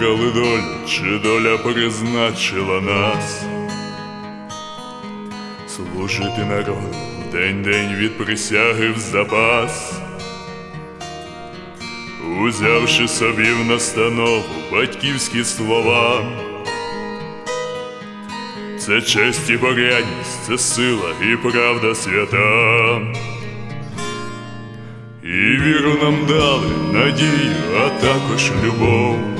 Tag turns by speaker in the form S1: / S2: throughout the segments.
S1: вибрали долю, чи доля призначила нас? Служити народу день-день від присяги в запас, узявши собі в настанову батьківські слова. Це честь і порядність, це сила і правда свята. І віру нам дали, надію, а також любов.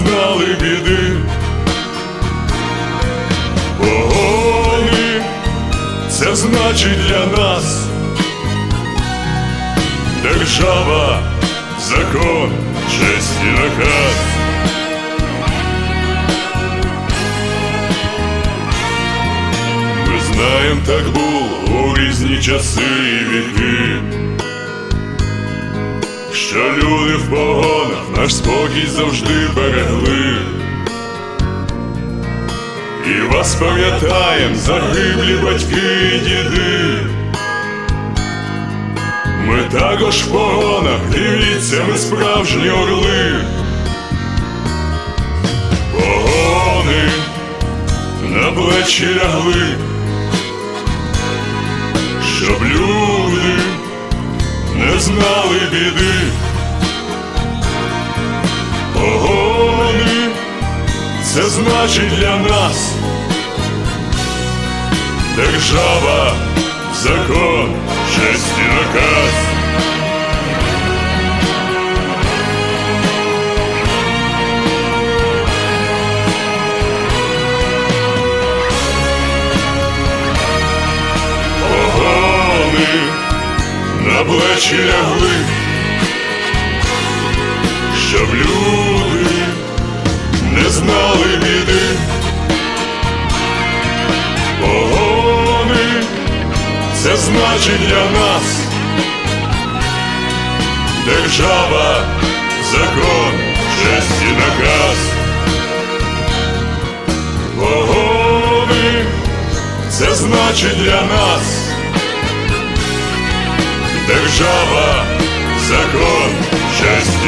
S1: знали біди. Погони це значить для нас держава, закон, честь і наказ. Ми знаєм, так було у різні часи і віки, що люди в погонах наш спокій завжди берегли. І вас пам'ятаєм, загиблі батьки і діди. Ми також в погонах, дивіться, ми справжні орли. Погони на плечі лягли, щоб люди не знали біди. Це значить для нас держава, закон, честь і наказ. На плечі лягли, щоб люди значить для нас. Держава, закон, честь і наказ. Погони це значить для нас. Держава, закон, честь